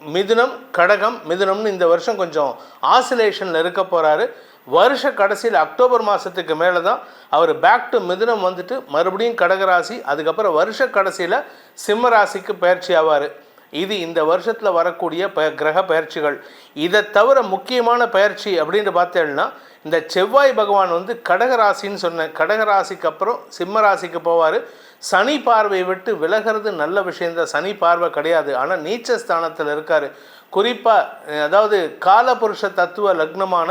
மிதுனம் கடகம் மிதுனம்னு இந்த வருஷம் கொஞ்சம் ஆசிலேஷனில் இருக்க போகிறாரு வருஷ கடைசியில் அக்டோபர் மாதத்துக்கு மேலே தான் அவர் பேக் டு மிதுனம் வந்துட்டு மறுபடியும் கடகராசி அதுக்கப்புறம் வருஷ கடைசியில் சிம்ம ராசிக்கு பயிற்சி ஆவார். இது இந்த வருஷத்தில் வரக்கூடிய ப கிரக பயிற்சிகள். இதை தவிர முக்கியமான பயிற்சி அப்படின்னு பார்த்தேன்னா இந்த செவ்வாய் பகவான் வந்து கடகராசின்னு சொன்னேன் கடகராசிக்கு அப்புறம் சிம்ம ராசிக்கு போவார். சனி பார்வை விட்டு விலகிறது நல்ல விஷயந்தான் சனி பார்வை கிடையாது. ஆனால் நீச்ச ஸ்தானத்தில் இருக்கார். குறிப்பாக அதாவது காலபுருஷ தத்துவ லக்னமான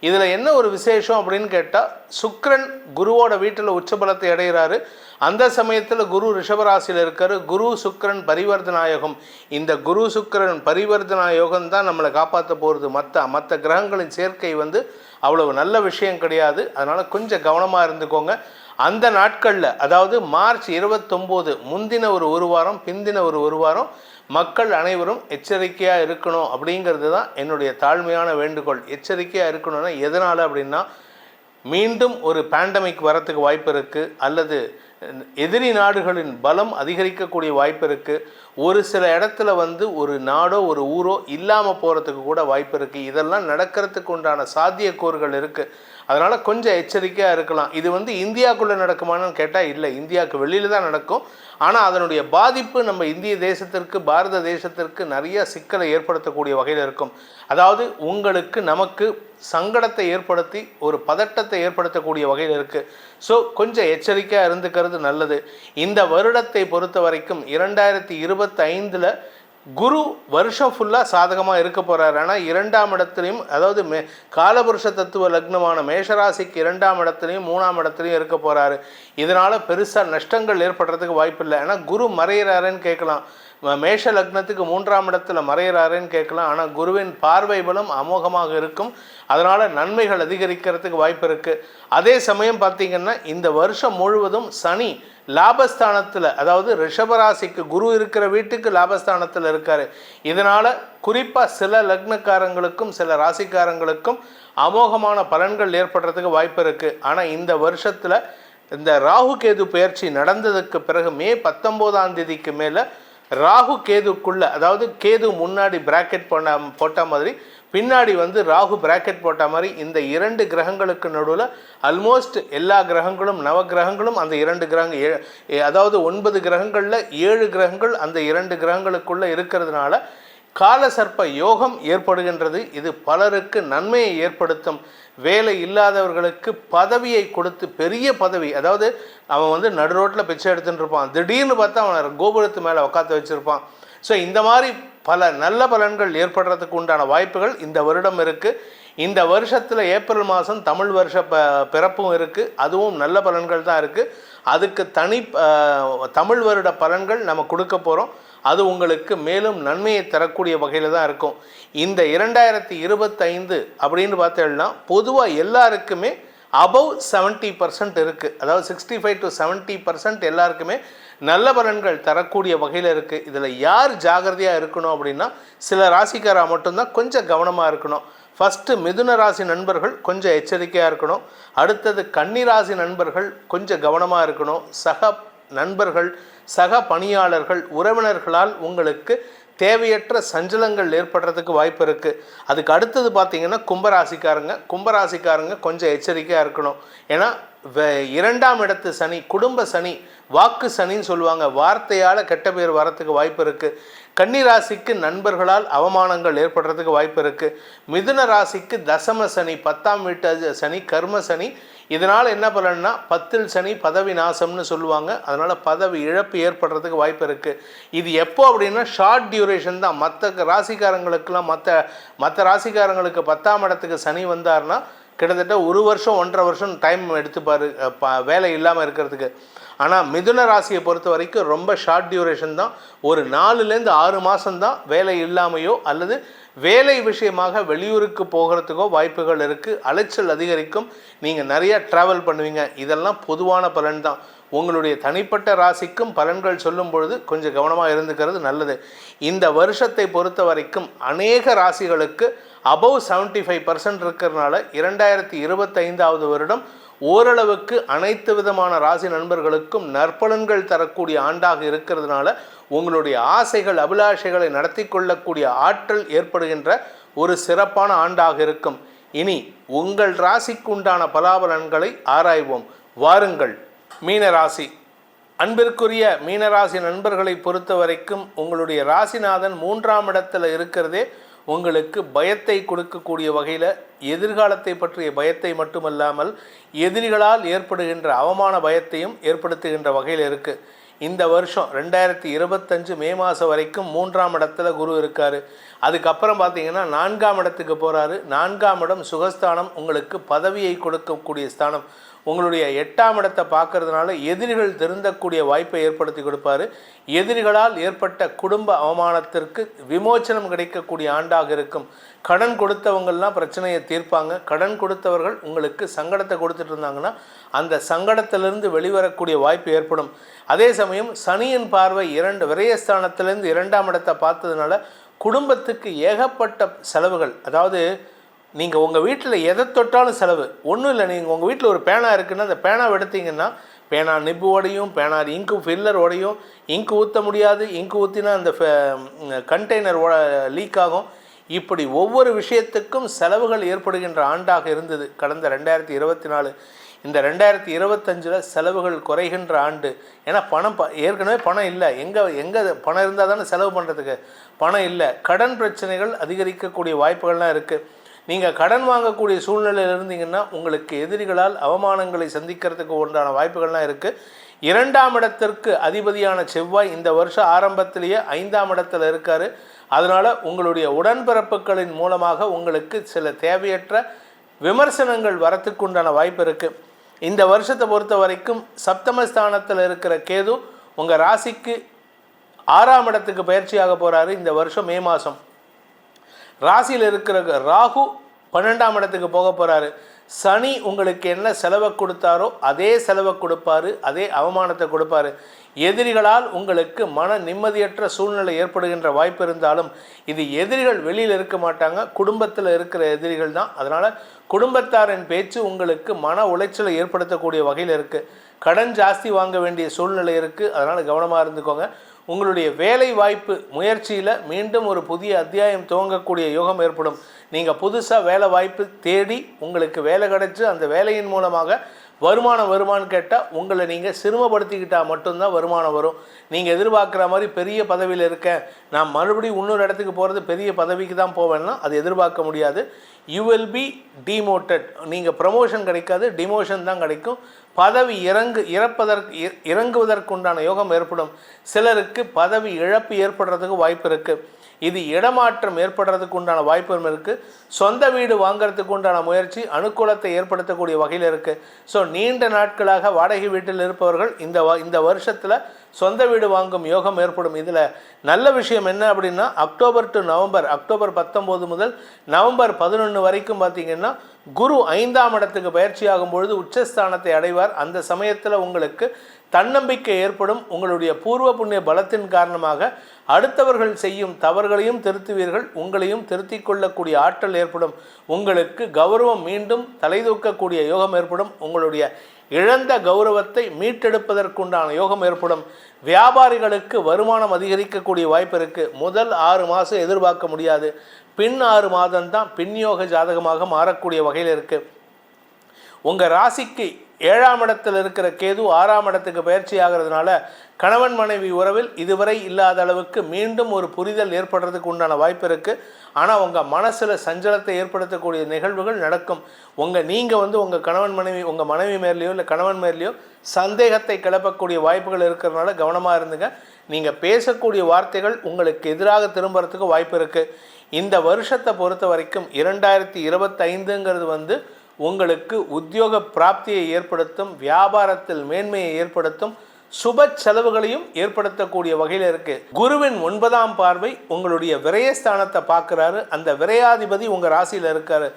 இதில் என்ன ஒரு விசேஷம் அப்படின்னு கேட்டால் சுக்ரன் குருவோட வீட்டில் உச்சபலத்தை அடைகிறாரு. அந்த சமயத்தில் குரு ரிஷபராசியில் இருக்கார். குரு சுக்ரன் பரிவர்த்தனாயோகம். இந்த குரு சுக்ரன் பரிவர்த்தனாயோகம் தான் நம்மளை காப்பாற்ற போகிறது மற்ற மற்ற கிரகங்களின் சேர்க்கை வந்து அவ்வளவு நல்ல விஷயம் கிடையாது. அதனால் கொஞ்சம் கவனமாக இருந்துக்கோங்க. அந்த நாட்களில் அதாவது மார்ச் இருபத்தொம்போது முந்தின ஒரு ஒரு வாரம் பிந்தின ஒரு ஒரு வாரம் மக்கள் அனைவரும் எச்சரிக்கையாக இருக்கணும் அப்படிங்கிறது தான் என்னுடைய தாழ்மையான வேண்டுகோள். எச்சரிக்கையாக இருக்கணும்னா எதனால் அப்படின்னா மீண்டும் ஒரு பேண்டமிக் வரத்துக்கு வாய்ப்பு இருக்குது அல்லது எதிரி நாடுகளின் பலம் அதிகரிக்கக்கூடிய வாய்ப்பு இருக்குது ஒரு சில இடத்துல வந்து ஒரு நாடோ ஒரு ஊரோ இல்லாமல் போகிறதுக்கு கூட வாய்ப்பு இருக்குது இதெல்லாம் நடக்கிறதுக்கு உண்டான சாத்தியக்கூறுகள் இருக்குது அதனால் கொஞ்சம் எச்சரிக்கையாக இருக்கலாம். இது வந்து இந்தியாவுக்குள்ளே நடக்குமான்னு கேட்டால் இல்லை. இந்தியாவுக்கு வெளியில் தான் நடக்கும். ஆனால் அதனுடைய பாதிப்பு நம்ம இந்திய தேசத்திற்கு பாரத தேசத்திற்கு நிறைய சிக்கலை ஏற்படுத்தக்கூடிய வகையில் இருக்கும். அதாவது உங்களுக்கு நமக்கு சங்கடத்தை ஏற்படுத்தி ஒரு பதட்டத்தை ஏற்படுத்தக்கூடிய வகையில் இருக்குது ஸோ கொஞ்சம் எச்சரிக்கையாக இருந்துக்கிறது நல்லது. இந்த வருடத்தை பொறுத்த வரைக்கும் இரண்டாயிரத்தி இருபத்தைந்தில் குரு வருஷம் ஃபுல்லாக சாதகமாக இருக்க போகிறார் ஆனால் இரண்டாம் இடத்துலையும் அதாவது மே காலபுருஷ தத்துவ லக்னமான மேஷராசிக்கு இரண்டாம் இடத்துலையும் மூணாம் இடத்துலையும் இருக்க போகிறாரு இதனால் பெருசாக நஷ்டங்கள் ஏற்படுறதுக்கு வாய்ப்பில்லை. ஏன்னா குரு மறையிறாருன்னு கேட்கலாம். மேஷ லக்னத்துக்கு மூன்றாம் இடத்துல மறையிறாருன்னு கேட்கலாம். ஆனால் குருவின் பார்வை பலம் அமோகமாக இருக்கும். அதனால் நன்மைகள் அதிகரிக்கிறதுக்கு வாய்ப்பு இருக்குது அதே சமயம் பார்த்தீங்கன்னா இந்த வருஷம் முழுவதும் சனி லாபஸ்தானத்தில் அதாவது ரிஷபராசிக்கு குரு இருக்கிற வீட்டுக்கு லாபஸ்தானத்தில் இருக்கார். இதனால் குறிப்பாக சில லக்னக்காரங்களுக்கும் சில ராசிக்காரங்களுக்கும் அமோகமான பலன்கள் ஏற்படுறதுக்கு வாய்ப்பு இருக்குது ஆனால் இந்த வருஷத்தில் இந்த ராகு கேது பயிற்சி நடந்ததுக்கு பிறகு மே பத்தொம்போதாம் தேதிக்கு மேலே ராகு கேதுக்குள்ள அதாவது கேது முன்னாடி பிராக்கெட் பண்ண போட்ட மாதிரி பின்னாடி வந்து ராகு பிராக்கெட் போட்ட மாதிரி இந்த இரண்டு கிரகங்களுக்கு நடுவில் ஆல்மோஸ்ட் எல்லா கிரகங்களும் நவ கிரகங்களும் அந்த இரண்டு கிரகங்கள் ஏ- அதாவது ஒன்பது கிரகங்களில் ஏழு கிரகங்கள் அந்த இரண்டு கிரகங்களுக்குள்ளே இருக்கிறதுனால காலசர்ப்ப யோகம் ஏற்படுகின்றது. இது பலருக்கு நன்மையை ஏற்படுத்தும். வேலை இல்லாதவர்களுக்கு பதவியை கொடுத்து பெரிய பதவி அதாவது அவன் வந்து நடு ரோட்டில் பிச்சை எடுத்துகிட்டு இருப்பான். திடீர்னு பார்த்தா அவன் கோபுரத்து மேலே உட்காந்து வச்சுருப்பான். ஸோ இந்த மாதிரி பல நல்ல பலன்கள் ஏற்படுறதுக்கு உண்டான வாய்ப்புகள் இந்த வருடம் இருக்குது இந்த வருஷத்தில் ஏப்ரல் மாதம் தமிழ் வருஷ ப பிறப்பும் இருக்குது அதுவும் நல்ல பலன்கள் தான் இருக்குது அதுக்கு தனி தமிழ் வருட பலன்கள் நம்ம கொடுக்க போகிறோம் அது உங்களுக்கு மேலும் நன்மையை தரக்கூடிய வகையில் தான் இருக்கும். இந்த இரண்டாயிரத்தி இருபத்தைந்து அப்படின்னு பார்த்தோம்னா பொதுவாக எல்லாருக்குமே அபவ் செவன்ட்டி பர்சன்ட் இருக்குது அதாவது sixty five to seventy percent எல்லாருக்குமே நல்ல பலன்கள் தரக்கூடிய வகையில் இருக்குது இதில் யார் ஜாகிரதையாக இருக்கணும் அப்படின்னா சில ராசிக்காராக மட்டும்தான் கொஞ்சம் கவனமாக இருக்கணும். ஃபஸ்ட்டு மிதுன ராசி நண்பர்கள் கொஞ்சம் எச்சரிக்கையாக இருக்கணும். அடுத்தது கன்னி ராசி நண்பர்கள் கொஞ்சம் கவனமாக இருக்கணும். சக நண்பர்கள் சக பணியாளர்கள் உறவினர்களால் உங்களுக்கு தேவையற்ற சஞ்சலங்கள் ஏற்படுறதுக்கு வாய்ப்பு இருக்குது அதுக்கு அடுத்தது பார்த்தீங்கன்னா கும்பராசிக்காரங்க. கும்பராசிக்காரங்க கொஞ்சம் எச்சரிக்கையாக இருக்கணும். ஏன்னா இரண்டாம் இடத்து சனி குடும்ப சனி வாக்கு சனின்னு சொல்லுவாங்க. வார்த்தையால் கெட்ட பேர் வரத்துக்கு வாய்ப்பு இருக்குது கன்னி ராசிக்கு நண்பர்களால் அவமானங்கள் ஏற்படுறதுக்கு வாய்ப்பு இருக்குது மிதுன ராசிக்கு தசம சனி பத்தாம் வீட்டு சனி கர்ம சனி இதனால் என்ன பலன்னா பத்தில் சனி பதவி நாசம்னு சொல்லுவாங்க. அதனால் பதவி இழப்பு ஏற்படுறதுக்கு வாய்ப்பு இருக்குது இது எப்போ அப்படின்னா ஷார்ட் டியூரேஷன் தான். மற்ற ராசிக்காரங்களுக்கெல்லாம் மற்ற மற்ற ராசிக்காரங்களுக்கு பத்தாம் இடத்துக்கு சனி வந்தார்னா கிட்டத்தட்ட ஒரு வருஷம் ஒன்றரை வருஷம் டைம் எடுத்துப்பார். வேலை இல்லாமல் இருக்கிறதுக்கு. ஆனால் மிதுன ராசியை பொறுத்த வரைக்கும் ரொம்ப ஷார்ட் டியூரேஷன் தான். ஒரு நாலுலேருந்து ஆறு மாதம்தான் வேலை இல்லாமையோ அல்லது வேலை விஷயமாக வெளியூருக்கு போகிறதுக்கோ வாய்ப்புகள் இருக்குது அலைச்சல் அதிகரிக்கும். நீங்கள் நிறைய ட்ராவல் பண்ணுவீங்க. இதெல்லாம் பொதுவான பலன் தான். உங்களுடைய தனிப்பட்ட ராசிக்கும் பலன்கள் சொல்லும் பொழுது கொஞ்சம் கவனமாக இருந்துக்கிறது நல்லது. இந்த வருஷத்தை பொறுத்த வரைக்கும் அநேக ராசிகளுக்கு அபவ் செவன்ட்டி ஃபைவ் பர்சன்ட் இருக்கிறதுனால இரண்டாயிரத்தி இருபத்தைந்தாவது வருடம் ஓரளவுக்கு அனைத்து விதமான ராசி நண்பர்களுக்கும் நற்பலன்கள் தரக்கூடிய ஆண்டாக இருக்கிறதுனால உங்களுடைய ஆசைகள் அபிலாஷைகளை நடத்தி கொள்ளக்கூடிய ஆற்றல் ஏற்படுகின்ற ஒரு சிறப்பான ஆண்டாக இருக்கும். இனி உங்கள் ராசிக்கு உண்டான பலாபலன்களை ஆராய்வோம். வாருங்கள். மீன ராசி அன்பிற்குரிய மீனராசி நண்பர்களை பொறுத்த வரைக்கும் உங்களுடைய ராசிநாதன் மூன்றாம் இடத்துல இருக்கிறதே உங்களுக்கு பயத்தை கொடுக்கக்கூடிய வகையில் எதிர்காலத்தை பற்றிய பயத்தை மட்டுமல்லாமல் எதிரிகளால் ஏற்படுகின்ற அவமான பயத்தையும் ஏற்படுத்துகின்ற வகையில் இருக்குது இந்த வருஷம் ரெண்டாயிரத்தி இருபத்தஞ்சு மே மாதம் வரைக்கும் மூன்றாம் இடத்துல குரு இருக்கார். அதுக்கப்புறம் பார்த்தீங்கன்னா நான்காம் இடத்துக்கு போகிறாரு நான்காம் இடம் சுகஸ்தானம். உங்களுக்கு பதவியை கொடுக்கக்கூடிய ஸ்தானம். உங்களுடைய எட்டாம் இடத்தை பார்க்கறதுனால எதிரிகள் திருந்தக்கூடிய வாய்ப்பை ஏற்படுத்தி கொடுப்பாரு. எதிரிகளால் ஏற்பட்ட குடும்ப அவமானத்திற்கு விமோச்சனம் கிடைக்கக்கூடிய ஆண்டாக இருக்கும். கடன் கொடுத்தவங்கள்லாம் பிரச்சனையை தீர்ப்பாங்க. கடன் கொடுத்தவர்கள் உங்களுக்கு சங்கடத்தை கொடுத்துட்டு இருந்தாங்கன்னா அந்த சங்கடத்திலிருந்து வெளிவரக்கூடிய வாய்ப்பு ஏற்படும். அதே சமயம் சனியின் பார்வை இரண்டு விரயஸ்தானத்திலிருந்து இரண்டாம் இடத்தை பார்த்ததுனால குடும்பத்துக்கு ஏகப்பட்ட செலவுகள் அதாவது நீங்கள் உங்கள் வீட்டில் எதை தொட்டாலும் செலவு. ஒன்றும் இல்லை நீங்கள் உங்கள் வீட்டில் ஒரு பேனா இருக்குன்னா அந்த பேனாவை எடுத்தீங்கன்னா பேனா நிப்பு உடையும் பேனா இங்கு ஃபில்லர் உடையும் இங்கு ஊற்ற முடியாது இங்கு ஊற்றினா அந்த கண்டெய்னர் லீக் ஆகும். இப்படி ஒவ்வொரு விஷயத்துக்கும் செலவுகள் ஏற்படுகின்ற ஆண்டாக இருந்தது. கடந்த ரெண்டாயிரத்தி இருபத்தி நாலு. இந்த ரெண்டாயிரத்தி இருபத்தஞ்சில் செலவுகள் குறைகின்ற ஆண்டு. ஏன்னா பணம் ப ஏற்கனவே பணம் இல்லை. எங்கே எங்கே பணம் இருந்தால் தானே செலவு பண்ணுறதுக்கு பணம் இல்லை. கடன் பிரச்சனைகள் அதிகரிக்கக்கூடிய வாய்ப்புகள்லாம் இருக்குது நீங்கள் கடன் வாங்கக்கூடிய சூழ்நிலையில் இருந்தீங்கன்னா உங்களுக்கு எதிரிகளால் அவமானங்களை சந்திக்கிறதுக்கு உண்டான வாய்ப்புகள்லாம் இருக்குது இரண்டாம் இடத்திற்கு அதிபதியான செவ்வாய் இந்த வருஷம் ஆரம்பத்திலேயே ஐந்தாம் இடத்துல இருக்கார். அதனால் உங்களுடைய உடன்பிறப்புகளின் மூலமாக உங்களுக்கு சில தேவையற்ற விமர்சனங்கள் வரத்துக்கு உண்டான வாய்ப்பு இருக்குது இந்த வருஷத்தை பொறுத்த வரைக்கும் சப்தமஸ்தானத்தில் இருக்கிற கேது உங்கள் ராசிக்கு ஆறாம் இடத்துக்கு பயிற்சியாக போகிறாரு இந்த வருஷம் மே மாதம் ராசியில் இருக்கிற ராகு பன்னெண்டாம் இடத்துக்கு போக போகிறாரு சனி உங்களுக்கு என்ன செலவை கொடுத்தாரோ அதே செலவை கொடுப்பாரு அதே அவமானத்தை கொடுப்பாரு. எதிரிகளால் உங்களுக்கு மன நிம்மதியற்ற சூழ்நிலை ஏற்படுகின்ற வாய்ப்பு இருந்தாலும் இது எதிரிகள் வெளியில் இருக்க மாட்டாங்க. குடும்பத்தில் இருக்கிற எதிரிகள் தான். அதனால் குடும்பத்தாரின் பேச்சு உங்களுக்கு மன உளைச்சலை ஏற்படுத்தக்கூடிய வகையில் இருக்குது கடன் ஜாஸ்தி வாங்க வேண்டிய சூழ்நிலை இருக்குது அதனால் கவனமாக இருந்துக்கோங்க. உங்களுடைய வேலை வாய்ப்பு முயற்சியில் மீண்டும் ஒரு புதிய அத்தியாயம் துவங்கக்கூடிய யோகம் ஏற்படும். நீங்கள் புதுசாக வேலை வாய்ப்பு தேடி உங்களுக்கு வேலை கிடச்சி அந்த வேலையின் மூலமாக வருமானம் வருமானு கேட்டால் உங்களை நீங்கள் சிரமப்படுத்திக்கிட்டால் மட்டும்தான் வருமானம் வரும். நீங்கள் எதிர்பார்க்குற மாதிரி பெரிய பதவியில் இருக்கேன். நான் மறுபடியும் இன்னொரு இடத்துக்கு போகிறது பெரிய பதவிக்கு தான் போவேன்னா அது எதிர்பார்க்க முடியாது. யூ வில் பி டிமோட்டட் நீங்கள் ப்ரமோஷன் கிடைக்காது டிமோஷன் தான் கிடைக்கும். பதவி இறங்கு இறப்பதற்கு இ- இறங்குவதற்குண்டான யோகம் ஏற்படும். சிலருக்கு பதவி இழப்பு ஏற்படுறதுக்கு வாய்ப்பு இருக்குது இது இடமாற்றம் ஏற்படுறதுக்கு உண்டான வாய்ப்பும் இருக்குது சொந்த வீடு வாங்குறதுக்கு உண்டான முயற்சி அனுகூலத்தை ஏற்படுத்தக்கூடிய வகையில் இருக்குது ஸோ நீண்ட நாட்களாக வாடகை வீட்டில் இருப்பவர்கள் இந்த வ- இந்த வருஷத்தில் சொந்த வீடு வாங்கும் யோகம் ஏற்படும். இதில் நல்ல விஷயம் என்ன அப்படின்னா அக்டோபர் டு நவம்பர் அக்டோபர் பத்தொம்போது முதல் நவம்பர் பதினொன்று வரைக்கும் பார்த்தீங்கன்னா குரு ஐந்தாம் இடத்துக்கு பயிற்சியாகும் பொழுது உச்சஸ்தானத்தை அடைவார். அந்த சமயத்தில் உங்களுக்கு தன்னம்பிக்கை ஏற்படும். உங்களுடைய பூர்வ புண்ணிய பலத்தின் காரணமாக அடுத்தவர்கள் செய்யும் தவறுகளையும் திருத்துவீர்கள். உங்களையும் திருத்திக் கொள்ளக்கூடிய ஆற்றல் ஏற்படும். உங்களுக்கு கௌரவம் மீண்டும் தலைதூக்கக்கூடிய யோகம் ஏற்படும். உங்களுடைய இழந்த கௌரவத்தை மீட்டெடுப்பதற்குண்டான யோகம் ஏற்படும். வியாபாரிகளுக்கு வருமானம் அதிகரிக்கக்கூடிய வாய்ப்பு இருக்குது முதல் ஆறு மாதம் எதிர்பார்க்க முடியாது. பின் ஆறு மாதம்தான் பின்யோக ஜாதகமாக மாறக்கூடிய வகையில் இருக்குது உங்கள் ராசிக்கு ஏழாம் இடத்தில் இருக்கிற கேது ஆறாம் இடத்துக்கு பயிற்சி ஆகிறதுனால கணவன் மனைவி உறவில் இதுவரை இல்லாத அளவுக்கு மீண்டும் ஒரு புரிதல் ஏற்படுறதுக்கு உண்டான வாய்ப்பு இருக்குது ஆனால் உங்கள் மனசில் சஞ்சலத்தை ஏற்படுத்தக்கூடிய நிகழ்வுகள் நடக்கும். உங்கள் நீங்கள் வந்து உங்கள் கணவன் மனைவி உங்கள் மனைவி மேலேயோ இல்லை கணவன் மேலேயோ சந்தேகத்தை கிளப்பக்கூடிய வாய்ப்புகள் இருக்கிறதுனால கவனமாக இருந்துங்க. நீங்கள் பேசக்கூடிய வார்த்தைகள் உங்களுக்கு எதிராக திரும்புறதுக்கு வாய்ப்பு இருக்குது இந்த வருஷத்தை பொறுத்த வரைக்கும் இரண்டாயிரத்தி இருபத்தைந்துங்கிறது வந்து உங்களுக்கு உத்தியோக பிராப்தியை ஏற்படுத்தும் வியாபாரத்தில் மேன்மையை ஏற்படுத்தும் சுப செலவுகளையும் ஏற்படுத்தக்கூடிய வகையில் இருக்கு. குருவின் ஒன்பதாம் பார்வை உங்களுடைய விரயஸ்தானத்தை பார்க்குறாரு. அந்த விரையாதிபதி உங்கள் ராசியில் இருக்காரு.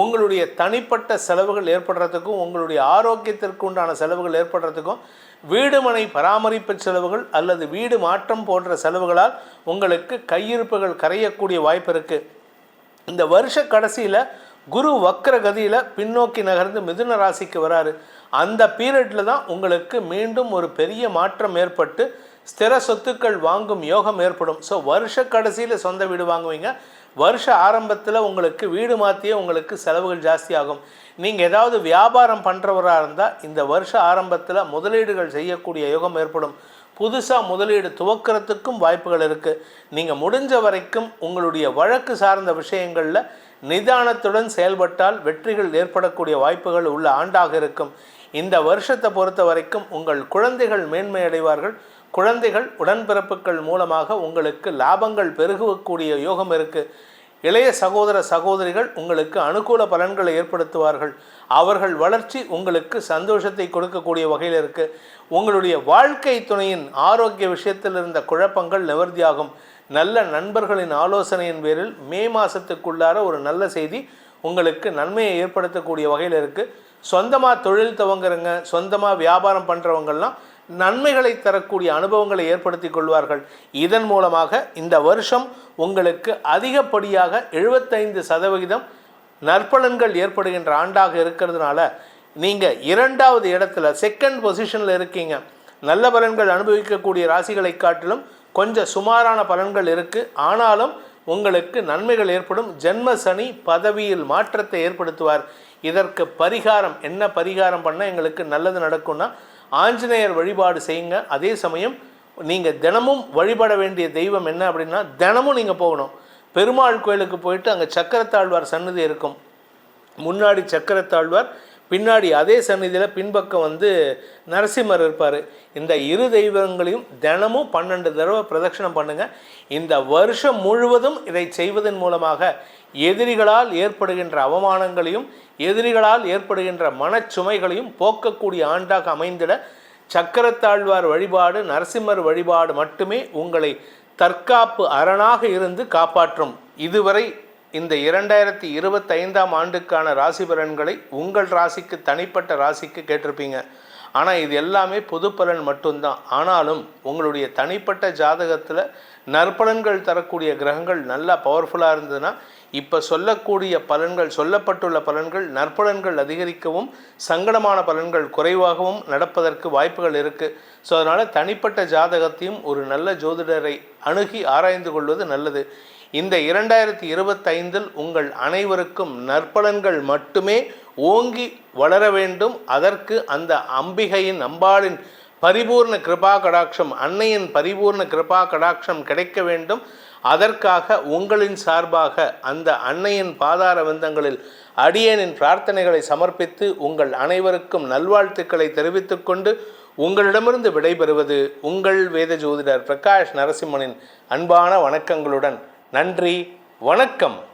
உங்களுடைய தனிப்பட்ட செலவுகள் ஏற்படுறதுக்கும் உங்களுடைய ஆரோக்கியத்திற்கு உண்டான செலவுகள் ஏற்படுறதுக்கும் வீடுமனை பராமரிப்பு செலவுகள் அல்லது வீடு மாற்றம் போன்ற செலவுகளால் உங்களுக்கு கையிருப்புகள் கரையக்கூடிய வாய்ப்பு இருக்குது இந்த வருஷ கடைசியில் குரு வக்கர கதியில் பின்னோக்கி நகர்ந்து மிதுன ராசிக்கு வராரு. அந்த பீரியடில் தான் உங்களுக்கு மீண்டும் ஒரு பெரிய மாற்றம் ஏற்பட்டு ஸ்திர சொத்துக்கள் வாங்கும் யோகம் ஏற்படும். ஸோ வருஷ கடைசியில் சொந்த வீடு வாங்குவீங்க. வருஷ ஆரம்பத்தில் உங்களுக்கு வீடு மாற்றியே உங்களுக்கு செலவுகள் ஜாஸ்தியாகும். நீங்கள் ஏதாவது வியாபாரம் பண்ணுறவராக இருந்தால் இந்த வருஷ ஆரம்பத்தில் முதலீடுகள் செய்யக்கூடிய யோகம் ஏற்படும். புதுசாக முதலீடு துவக்கிறதுக்கும் வாய்ப்புகள் இருக்குது நீங்கள் முடிஞ்ச வரைக்கும் உங்களுடைய வழக்கு சார்ந்த விஷயங்களில் நிதானத்துடன் செயல்பட்டால் வெற்றிகள் ஏற்படக்கூடிய வாய்ப்புகள் உள்ள ஆண்டாக இருக்கும். இந்த வருஷத்தை பொறுத்த வரைக்கும் உங்கள் குழந்தைகள் மேன்மை அடைவார்கள் குழந்தைகள் உடன்பிறப்புகள் மூலமாக உங்களுக்கு லாபங்கள் பெருகக்கூடிய யோகம் இருக்குது இளைய சகோதர சகோதரிகள் உங்களுக்கு அனுகூல பலன்களை ஏற்படுத்துவார்கள். அவர்கள் வளர்ச்சி உங்களுக்கு சந்தோஷத்தை கொடுக்கக்கூடிய வகையில் இருக்கு. உங்களுடைய வாழ்க்கை துணையின் ஆரோக்கிய விஷயத்தில் இருந்த குழப்பங்கள் நிவர்த்தியாகும். நல்ல நண்பர்களின் ஆலோசனையின் பேரில் மே மாதத்துக்குள்ளார ஒரு நல்ல செய்தி உங்களுக்கு நன்மையை ஏற்படுத்தக்கூடிய வகையில் இருக்குது சொந்தமாக தொழில் துவங்குறங்க சொந்தமாக வியாபாரம் பண்ணுறவங்கள்லாம் நன்மைகளை தரக்கூடிய அனுபவங்களை ஏற்படுத்தி கொள்வார்கள். இதன் மூலமாக இந்த வருஷம் உங்களுக்கு அதிகப்படியாக எழுபத்தைந்து சதவிகிதம் நற்பலன்கள் ஏற்படுகின்ற ஆண்டாக இருக்கிறதுனால நீங்கள் இரண்டாவது இடத்துல செகண்ட் பொசிஷனில் இருக்கீங்க. நல்ல பலன்கள் அனுபவிக்கக்கூடிய ராசிகளை காட்டிலும் கொஞ்சம் சுமாரான பலன்கள் இருக்குது ஆனாலும் உங்களுக்கு நன்மைகள் ஏற்படும். ஜென்ம சனி பதவியில் மாற்றத்தை ஏற்படுத்துவார். இதற்கு பரிகாரம் என்ன பரிகாரம் பண்ணால் எங்களுக்கு நல்லது நடக்கும்னா ஆஞ்சநேயர் வழிபாடு செய்யுங்க. அதே சமயம் நீங்கள் தினமும் வழிபட வேண்டிய தெய்வம் என்ன அப்படின்னா தினமும் நீங்கள் போகணும். பெருமாள் கோயிலுக்கு போயிட்டு அங்கே சக்கரத்தாழ்வார் சன்னதி இருக்கும். முன்னாடி சக்கரத்தாழ்வார் பின்னாடி அதே சந்நிதியில் பின்பக்கம் வந்து நரசிம்மர் இருப்பார். இந்த இரு தெய்வங்களையும் தினமும் பன்னெண்டு தடவை பிரதட்சணம் பண்ணுங்கள் இந்த வருஷம் முழுவதும் இதை செய்வதன் மூலமாக எதிரிகளால் ஏற்படுகின்ற அவமானங்களையும் எதிரிகளால் ஏற்படுகின்ற மனச்சுமைகளையும் போக்கக்கூடிய ஆண்டாக அமைந்திட சக்கரத்தாழ்வார் வழிபாடு நரசிம்மர் வழிபாடு மட்டுமே உங்களை தற்காப்பு அரணாக இருந்து காப்பாற்றும். இதுவரை இந்த இரண்டாயிரத்தி இருபத்தைந்தாம் ஆண்டுக்கான ராசி பலன்களை உங்கள் ராசிக்கு தனிப்பட்ட ராசிக்கு கேட்டிருப்பீங்க. ஆனால் இது எல்லாமே பொது பலன் மட்டும்தான். ஆனாலும் உங்களுடைய தனிப்பட்ட ஜாதகத்தில் நற்பலன்கள் தரக்கூடிய கிரகங்கள் நல்லா பவர்ஃபுல்லாக இருந்ததுன்னா இப்போ சொல்லக்கூடிய பலன்கள் சொல்லப்பட்டுள்ள பலன்கள் நற்பலன்கள் அதிகரிக்கவும் சங்கடமான பலன்கள் குறைவாகவும் நடப்பதற்கு வாய்ப்புகள் இருக்குது ஸோ அதனால் தனிப்பட்ட ஜாதகத்தையும் ஒரு நல்ல ஜோதிடரை அணுகி ஆராய்ந்து கொள்வது நல்லது. இந்த இரண்டாயிரத்தி இருபத்தைந்தில் உங்கள் அனைவருக்கும் நற்பலன்கள் மட்டுமே ஓங்கி வளர வேண்டும். அதற்கு அந்த அம்பிகையின் அம்பாளின் பரிபூர்ண கிருபா கடாட்சம் அன்னையின் பரிபூர்ண கிருபா கடாட்சம் கிடைக்க வேண்டும். அதற்காக உங்களின் சார்பாக அந்த அன்னையின் பாதார விந்தங்களில் அடியேனின் பிரார்த்தனைகளை சமர்ப்பித்து உங்கள் அனைவருக்கும் நல்வாழ்த்துக்களை தெரிவித்துக்கொண்டு உங்களிடமிருந்து விடைபெறுவது உங்கள் வேத ஜோதிடர் பிரகாஷ் நரசிம்மனின் அன்பான வணக்கங்களுடன். நன்றி வணக்கம்.